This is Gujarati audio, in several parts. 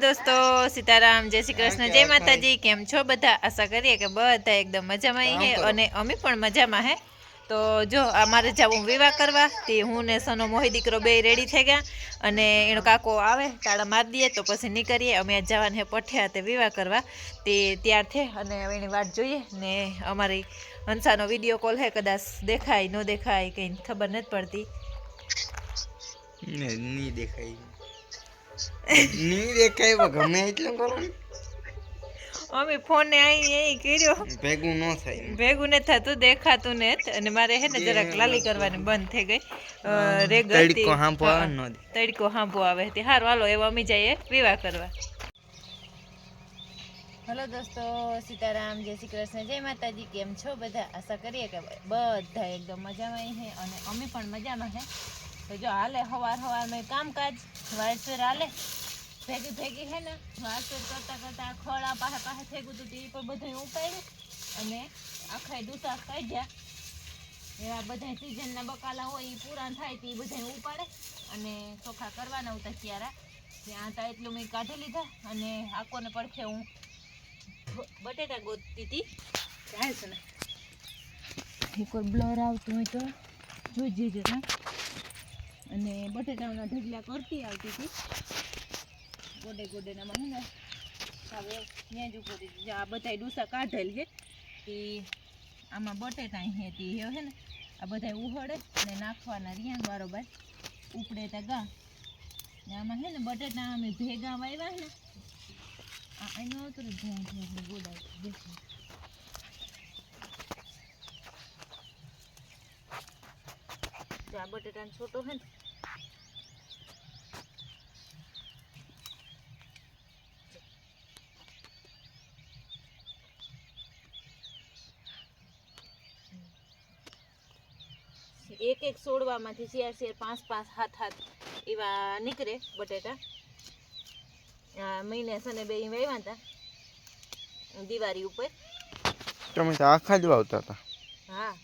દોસ્તો સીતારામ જય શ્રી કૃષ્ણ જય માતાજી કેમ છો બધા? આશા કરીએ કે બધા એકદમ મજામાં હે અને અમે પણ મજામાં હે. તો જો અમારે જવું વિવાહ કરવા તે હું ને સનો મોહી દીકરો બે રેડી થઈ ગયા અને એનો કાકો આવે તાળા મારી દઈએ તો પછી નીકળીએ. અમે આજ જવાને હે પઠ્યા તે વિવાહ કરવા. તે ત્યાર થે અને એની વાત જોઈએ ને અમારી હંસાનો વીડિયો કોલ હે કદાચ દેખાય ન દેખાય કંઈ ખબર નથી પડતી. નહીં દેખાય. ની દેખાય ગમે એટલું કરો અમે ફોને આઈ એ કર્યો. ભેગું ન થાય ભેગું નથી થતું દેખાતું ને અને મારે હે ને જરાક લાલી કરવાની બંધ થઈ ગઈ. અ, તડકો હાંપો આવે ન તડકો હાંપો આવે તે હારું હાલો એવો અમે જઈએ વિવાહ કરવા. હલો દોસ્તો સીતારામ જય શ્રી કૃષ્ણ જય માતાજી. કેમ છો બધા? આશા કરીએ કે બધા એકદમ મજામાં હે અને અમે પણ મજામાં હે. તો જો હાલે, હવાર મેં કામકાજ વાયસર હાલે. ભેગી ભેગી હે ને વાયસર કરતા કરતા ખોળા પાસે પાસે થેગું હતું એ પણ બધું ઉપાડ્યું અને આખા ડૂસા કાઢ્યા એવા બધા સિઝનના બકાલા હોય એ પૂરા થાય, તે બધા ઉપાડે. અને ચોખા કરવાના હતા ક્યારા ત્યાં તા એટલું મેં કાઢી લીધા અને આકોને પડખે હું બટેટા ગોતતી હતી જાય છે ને એક બ્લર આવતું હોય તો જોઈ જજો અને બટેટાના ઢગલા કરતી આવતી હતી. ગોડે ગોડેનામાં હે ને, હવે ત્યાં જ ઉપર આ બધા ડૂસા કાઢેલ છે. એ આમાં બટેટા હે તે હે ને, આ બધા ઉહળે અને નાખવાના રહ્યા બારોબાર. ઉપડે તા ગા. ને આમાં હે ને બટેટા અમે ભેગા વાવ્યા ને, આ એનો તો ધ્યાન આ બટેટાનો છોટો હે ને એક એક સોડવામાંથી શેર શેર પાંચ પાંચ હાથ હાથ એવા નીકળે બટેટા. આ મહિને સને બે વાવ્યા હતા દિવાળી ઉપર. તમે તો આખા જ વાવતા હતા. હા.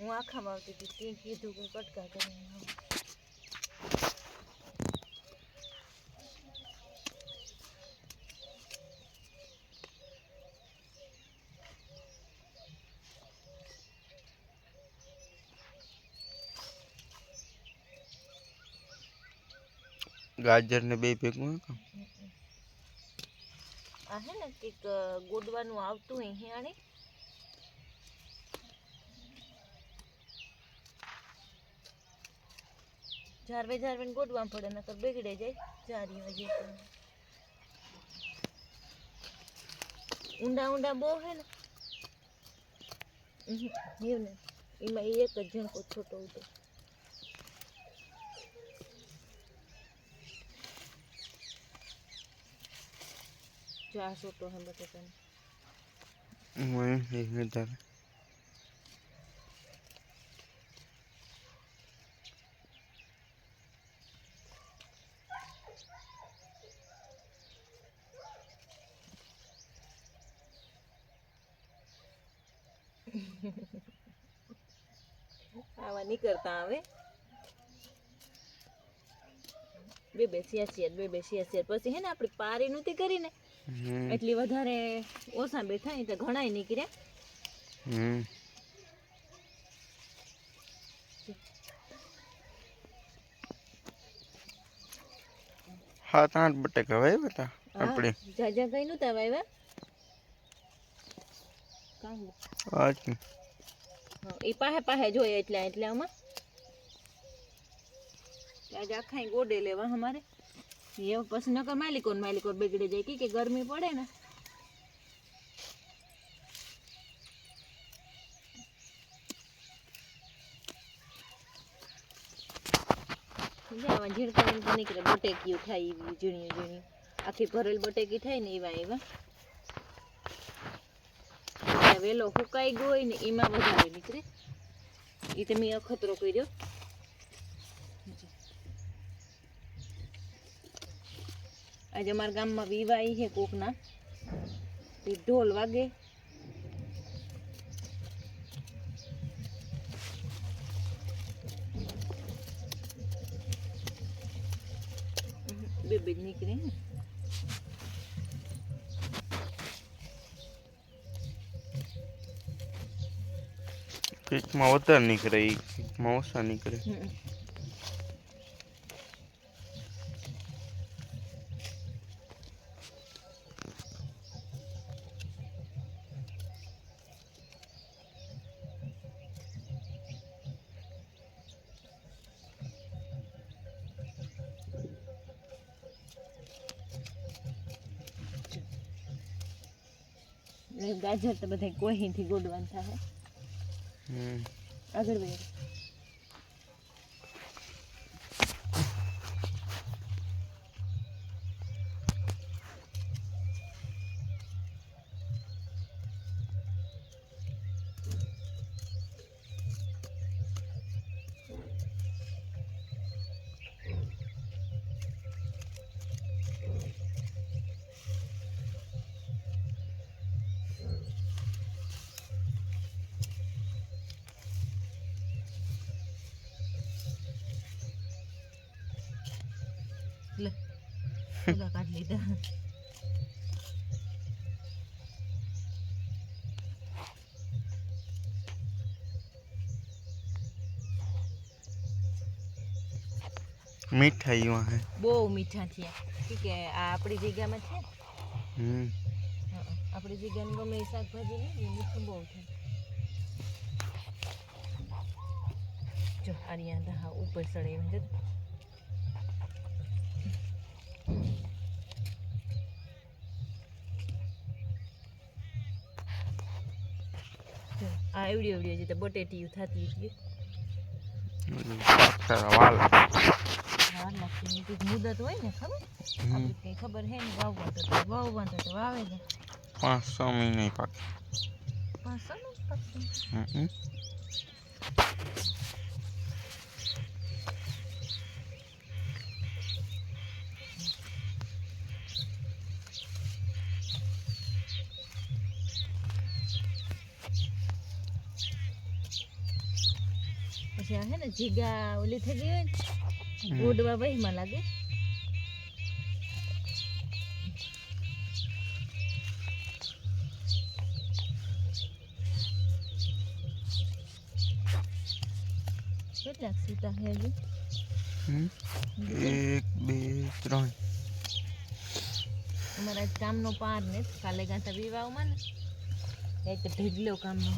હું આખામાં આવતી હતી કીધું કે કટકા કરીને ગાજર ને બે ભેગું હતું આ હે ને કંઈક ગોડવાનું આવતું હોય હિયાણે ઝારવે ઝારવે ને ગોડવા પડે નકર બગડે જાય. જારી હજી પણ. ઊંડા ઊંડા બહુ હે ને. ઉહુ, એવું ને. એમાં ઈ એક જ ઝણકો છોટો ઉઠે જો આ છોટો હે બટેટાનો હું એક વધારે આવા નહીં કરતા હવે બે બેસી હશે બે બેસી હશે પછી હે ને આપણે પારી નહોતી કરીને એટલી વધારે ઓછા બેઠા ને તો ઘણાય નીકળ્યા હમ. સાત આઠ બટેકા વાવ્યા હતા આપણે જાજા કઈ નહોતા વાવ્યા કામ આજ એ પાહે પાહે જોઈએ એટલે એટલે આમાં. આજે આખા ઈ ગોડે લેવા અમારે. એવું પછી નકર માલિકો ને માલિકો બગડે જાય. કે ગરમી પડે ને. આમાં ઝીણકા ઝીણકા નીકળે બટેકીયું થાય એવી ઝીણી ઝીણી આખી ભરેલ બટેકી થાય ને એવા એવા. વેલો ફૂકાઈ ગયો હોય ને, એમાં વધારે નીકળે. એ તમે અખતરો કર્યો. આજે અમારા ગામમાં વિવાહ છે કોકના. તે ઢોલ વાગે. બે ટ્યુબ જ નીકળી ને. કેકમાં વધારે નીકળે એ કેકમાં ઓછા નીકળે ગાજર તો બધા કોહીથી ગોડવાન થાય. હમ. આગળ વહી બધા કાઢ લીધા મીઠાઈઓ હે બહુ મીઠા થયા ઠીક કે આ આપણી જગ્યામાં છે હમ હં, આપણી જગ્યાનું ગમે એ શાકભાજી નહીં એ મીઠું બહુ થાય જો આર્યા હા ઉપર ચડે એમ જો જો, આવડી એવડી એવડી હજી તો બટેટીયું થતી હતી. મુદત હોય ને ખબર? કઈ ખબર હે ને વાવવા તો તો વાવવા તો તો વાવે ને પાંચ છ મહિને પાકે. પાંચ છ મહિને હમ. પછી હે ને જીગા ઓલી થઈ ગઈ હોય ને ગોડવા વહીમાં લાગે. કેટલાક સીતા હે એક બે ત્રણ. અમારા કામનો પાર ને કાલે ગાંઠા વિવાહમાં ને એક ઢીગલો કામનો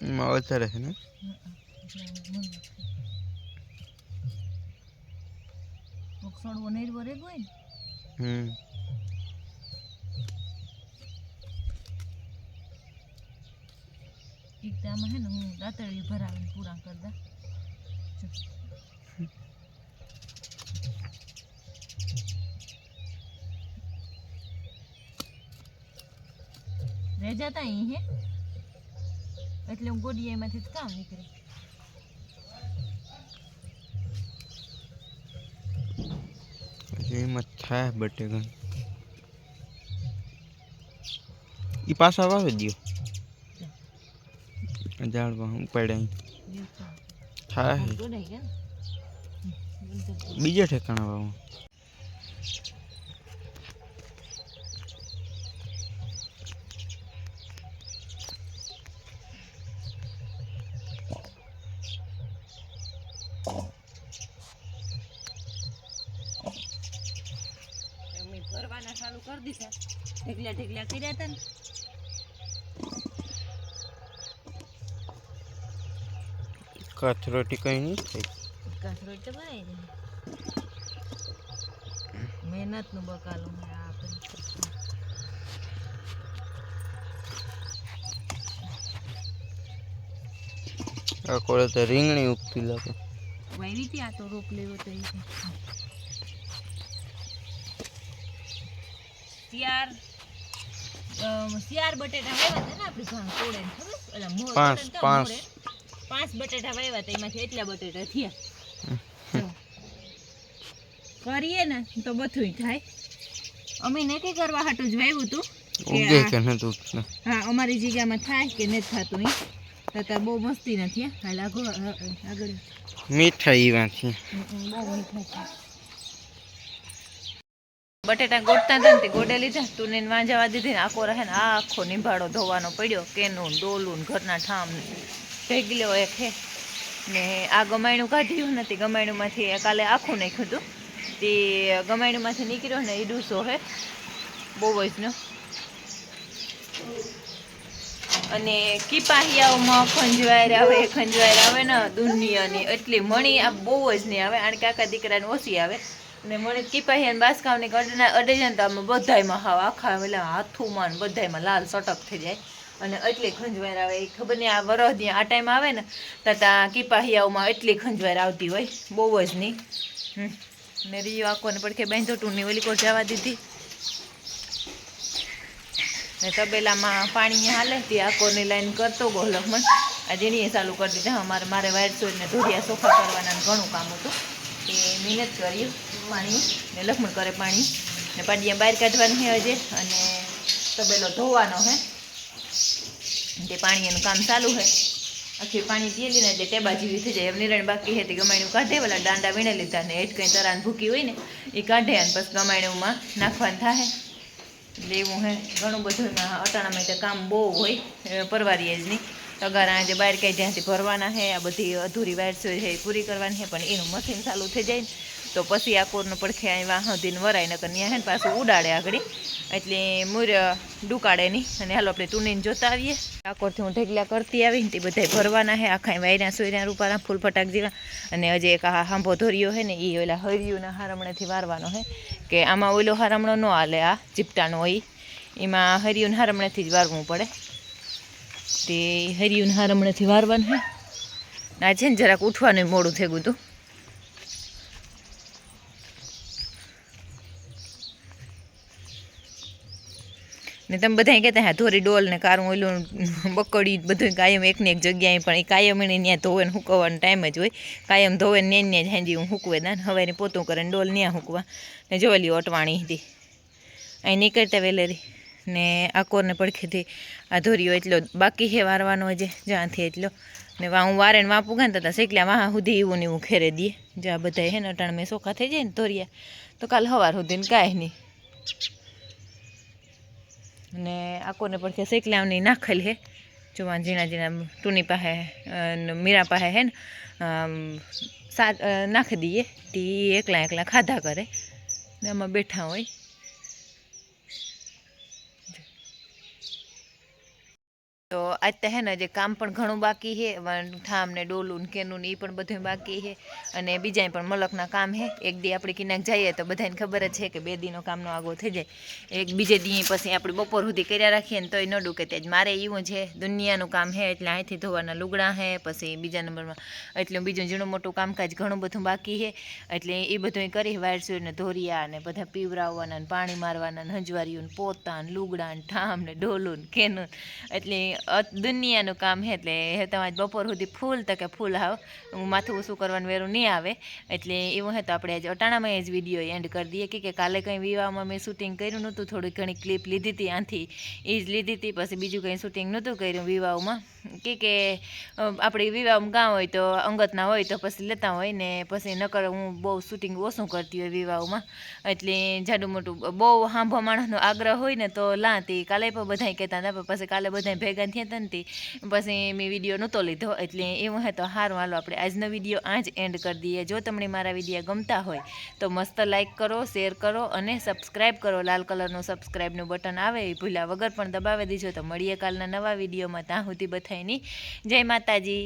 એમાં વધારે છે ને છોડવો હોય હમ એક તો હે ને હું દાંતળી ભરાવીને પૂરા કરી દા જો. રહી જતા અહીં હે એટલે હું ગોડી એમાંથી જ કામ નીકળે. એમાં થાય બટેકન એ પાછા વાવે દ્યો. ઝાડમાં ઉપાડ્યા થાય. બીજા ઠેકાણા વાવો કથરોટી કઈ નહીં થઈ કાસરોટ તો બનાવી દે. મહેનતનું બકાલું આપણે. આ કોળે તો રીંગણી ઉગતી લાગે. વાવી હતી આ તો રોપ લેવો તો શિયાર શિયાર બટેટા વાવ્યા હતા ને આપણે ઘણા તોડે ખબર? પાંચ, પાંચ. પાંચ બટેટા વાવ્યા હતા એમાંથી એટલા બટેટા થયા. કરીએ ને તો બધું થાય. અમે નક્કી કરવા હાટું જ વાવ્યું હતું ઉગે કે નતું હા અમારી જગ્યામાં થાય કે નથી થતું એ છતાં બહુ મસ્તી નથી હાલ આગળ આગળ. મીઠા ઈવાથી બહુ મીઠા બટેટા ગોટતા હતા ને તે ગોડે લીધા. તું ને વાંજવા દીધી ને આખો રહે ને આખો નિભાડો ધોવાનો પડ્યો. કેનું ડોલું ને ઘરના ઠામ ભેગલ્યો એક હે ને આ ગમાયણું કાઢ્યું નથી, ગમાયણુંમાંથી કાલે આખું નાખ્યું હતું. તે ગમાયણુંમાંથી નીકળ્યો ને એ ડૂસો હે, બહુ જ નો અને કીપાહિયાઓમાં ખંજવાયર આવે ખંજવાયર આવે ને દુનિયાની, એટલી મણી આ બહુ જ નહીં આવે આણ કાકા દીકરાને ઓછી આવે. અને મણી કીપાહિયા બાસકાવને અડે અડે જાય ને તો આમાં બધાયમાં હાવ આખા એટલે હાથુમાં ને બધાયમાં લાલ સટક થઈ જાય. અને એટલી ખંજવાયર આવે એ ખબર નહીં આ વરસની આ ટાઈમ આવે ને, તો ત્યાં કીપાહિયાઓમાં એટલી ખંજવાયર આવતી હોય, બહુ જ નહીં. ને રીયો આખો ને પડખે બાંધો ટૂની ઓલી જવા દીધી. ને તબેલામાં પાણી હાલે તે આકોની લાઈન કરતો ગો લખમણ આજે એની ચાલુ કરી દીધા. અમારે મારે વાયર ને ધોરિયા સોફા કરવાના ઘણું કામ હતું. એ મહેનત કર્યું પાણી ને લખમણ કરે પાણી ને પાડિયા બહાર કાઢવાની છે હજે અને તબેલો ધોવાનો હે તે પાણી એનું કામ ચાલુ છે. આખી પાણી પીએ લઈને એટલે ટેબા જેવી થઈ જાય. એમ નિરણ બાકી હતી ગમાયણું કાઢે પેલા દાંડા વીણે લીધા ને એટ કંઈ તરાન ભૂકી હોય ને એ કાઢે અને પછી ગમાણુંમાં નાખવાનું થાય એટલે એવું હે ઘણું બધું એમાં અટાણામાં તો કામ બહુ હોય. પરવારીએ જ નહીં. તગારા જે બહાર કાંઈ જ્યાંથી ભરવાના છે. આ બધી અધૂરી વાયરસો છે એ પૂરી કરવાની છે. પણ એનું મશીન ચાલુ થઈ જાય ને તો પછી આ કોરનો પડખે અહીં વાહ સુધીને વરાય, નકર ત્યાં હે ને પાછું ઉડાડે આગળ. એટલે મૂર ડુકાડે નહીં અને હાલો આપણે ટૂનીને જોતા આવીએ. આકોરથી હું ઢેકલા કરતી આવી ને તે બધા ભરવાના છે આખા વાયરા સોયરા રૂપારા ફૂલ ફટાક જેવા. અને હજી એક આ હાંભો ધોર્યો છે ને એ ઓલા હરિયુના હારમણેથી વારવાનો છે કે આમાં ઓલો હારમણો ન હાલે, આ ચીપટાનો હોય એમાં હરિયુન હારમણેથી જ વારવું પડે. તે હરિયુન હારમણેથી વારવાનું છે આ છે ને જરાક ઉઠવાનું મોડું થઈ ગયું હતું ને તમે બધા કહેતા હા, ધોરી ડોલ ને કારું ઓલું બકડી બધું કાયમ એકને એક જગ્યાએ પણ એ કાયમ એને ત્યાં ધોવે ને હુકવવાનો ટાઈમ જ હોય. કાયમ ધોવે ને ત્યાં જ હાંજી હું હુકવે ને હવે પોતું કરે ને ડોલ ત્યાં હુકવા. ને જોયેલી ઓટવાણી હતી. અહીં નીકળતા વેલેરી ને આકોરને પડખેથી આ ધોરીઓ એટલો બાકી છે વારવાનો હજે જ્યાંથી એટલો. ને વા હું વારે ને વાપું ગાને તો શીખલા વાહ સુધી એવું ને એવું ખેરે દઈએ જ્યાં બધા હે ને અટાણ મેં સોખા થઈ જાય ને ધોરિયા, તો કાલ સવાર સુધી ને કાંઈ નહીં. ને આકોને પડખે શેકલાવની નાખેલ હે. જોવા ઝીણા ઝીણા ટૂની પાસે મીરા પાસે હે ને અ, નાખી દઈએ. તે એકલા એકલા ખાધા કરે. ને આમાં બેઠા હોય. તો આજ હે ને જે કામ પણ ઘણું બાકી છે ઠામ ને ડોલું ને કેનું એ પણ બધું બાકી છે. અને બીજા પણ મલકના કામ છે. એક દી આપણે કિનાક જઈએ તો બધાને ખબર જ છે કે બે દીનો કામનો આગો થઈ જાય. એક બીજે દી પછી આપણે બપોર સુધી કર્યા રાખીએ ને તોય ન ડૂકે. તે જ મારે એવું છે. દુનિયાનું કામ છે એટલે અહીંથી ધોવાના લુગડા છે, પછી બીજા નંબરમાં એટલું બીજું ઝીણું મોટું કામકાજ ઘણું બધું બાકી છે. એટલે એ બધું કરી વાયરસુર ને ધોરિયા ને બધા પીવરાવવાના ને પાણી મારવાના ને હંજવારીઓ ને પોતા ને લુગડા ને ઠામ ને ડોલું ને કેનું એટલે દુનિયાનું કામ છે એટલે હે તમારે બપોર સુધી ફૂલ તકે ફૂલ આવ હું માથું ઓછું કરવાનું વેરું નહીં આવે. એટલે એવું હે તો આપણે આજે અટાણામાં જ વીડિયો એન્ડ કરી દઈએ. કે કાલે કંઈ વિવાહમાં મેં શૂટિંગ કર્યું નહોતું, થોડી ઘણી ક્લિપ લીધી હતી આથી. એ જ લીધી હતી, પછી બીજું કંઈ શૂટિંગ નહોતું કર્યું વિવાહમાં. કે કે આપણે વિવાહમાં ગામ હોય તો, અંગતના હોય તો પછી લેતા હોય ને પછી નકર હું બહુ શૂટિંગ ઓછું કરતી હોય વિવાહમાં. એટલે જાડું મોટું બહુ હાંભો માણસનો આગ્રહ હોય ને તો લાતી કાલે પણ બધાય કહેતા હતા પછી કાલે બધાય ભેગા થયા હતા પછી મેં વીડિયો નહોતો લીધો એટલે એવું હે તો હારું, હાલો આપણે આજનો વીડિયો આ જ એન્ડ કરી દઈએ. જો તમને મારા વીડિયો ગમતા હોય તો મસ્ત લાઇક કરો શેર કરો અને સબસ્ક્રાઈબ કરો. લાલ કલરનું સબસ્ક્રાઈબનું બટન આવે એ ભૂલ્યા વગર પણ દબાવી દીજો. તો મળીએ કાલના નવા વિડીયોમાં ત્યાં સુધી બધાની જય માતાજી.